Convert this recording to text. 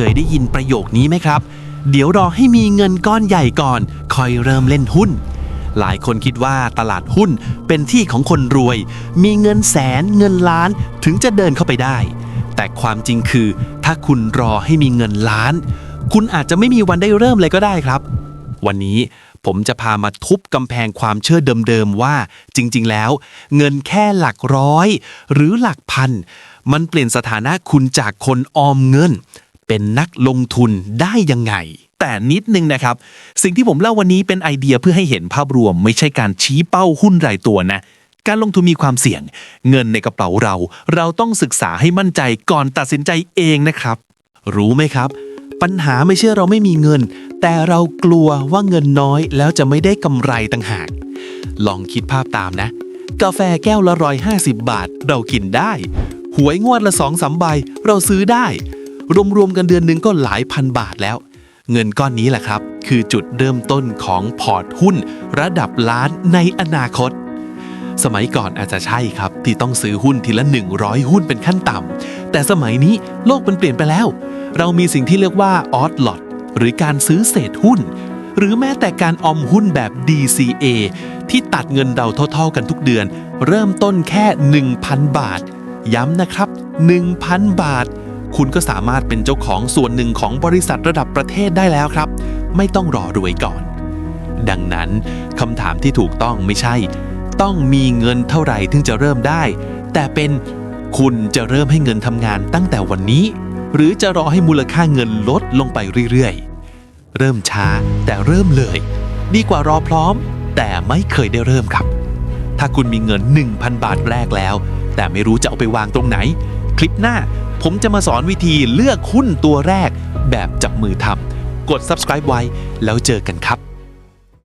เคยได้ยินประโยคนี้ไหมครับ เดี๋ยวรอให้มีเงินก้อนใหญ่ก่อนค่อยเริ่มเล่นหุ้น หลายคนคิดว่าตลาดหุ้นเป็นที่ของคนรวย มีเงินแสนเงินล้านถึงจะเดินเข้าไปได้ แต่ความจริงคือ ถ้าคุณรอให้มีเงินล้าน คุณอาจจะไม่มีวันได้เริ่มเลยก็ได้ครับ วันนี้ผมจะพามาทุบกำแพงความเชื่อเดิมๆว่า จริงๆ แล้ว เงินแค่หลักร้อย หรือหลักพัน มันเปลี่ยนสถานะคุณจากคนออมเงิน เป็นนักลงทุนได้ยังไง แต่นิดนึงนะครับ สิ่งที่ผมเล่าวันนี้เป็นไอเดียเพื่อให้เห็นภาพรวม ไม่ใช่การชี้เป้าหุ้นรายตัวนะการลงทุนมีความเสี่ยง เงินในกระเป๋าเรา เราต้องศึกษาให้มั่นใจก่อนตัดสินใจเองนะครับ รู้ไหมครับ ปัญหาไม่ใช่เราไม่มีเงิน แต่เรากลัวว่าเงินน้อยแล้วจะไม่ได้กำไรต่างหาก ลองคิดภาพตามนะ กาแฟแก้วละร้อยห้าสิบบาท เรากินได้ หวยงวดละสองสามใบ เราซื้อได้ รวมๆกันเดือนหนึ่งก็หลายพันบาทแล้ว เงินก้อนนี้แหละครับ คือจุดเริ่มต้นของพอร์ตหุ้น ระดับล้านในอนาคต สมัยก่อนอาจจะใช่ครับ ที่ต้องซื้อหุ้นทีละ 100 หุ้นเป็นขั้นต่ำแต่สมัยนี้โลกมันเปลี่ยนไปแล้ว เรามีสิ่งที่เรียกว่าออสลอตหรือการซื้อเศษหุ้น หรือแม้แต่การออมหุ้นแบบ DCA ที่ตัดเงินเราเท่าๆกันทุกเดือน เริ่มต้นแค่ 1,000 บาท ย้ำนะครับ 1,000 บาท คุณก็สามารถเป็นเจ้าของส่วนหนึ่งของบริษัทระดับประเทศได้แล้วครับ ไม่ต้องรอรวยก่อน ดังนั้นคำถามที่ถูกต้องไม่ใช่ ต้องมีเงินเท่าไหร่ถึงจะเริ่มได้ แต่เป็นคุณจะเริ่มให้เงินทำงานตั้งแต่วันนี้ หรือจะรอให้มูลค่าเงินลดลงไปเรื่อยๆ เริ่มช้าแต่เริ่มเลย ดีกว่ารอพร้อม แต่ไม่เคยได้เริ่มครับ ถ้าคุณมีเงิน 1,000 บาทแรกแล้ว แต่ไม่รู้จะเอาไปวางตรงไหน คลิปหน้า ผมจะมาสอนวิธีเลือกหุ้นตัวแรกแบบจับมือทำกด subscribe ไว้แล้วเจอกันครับ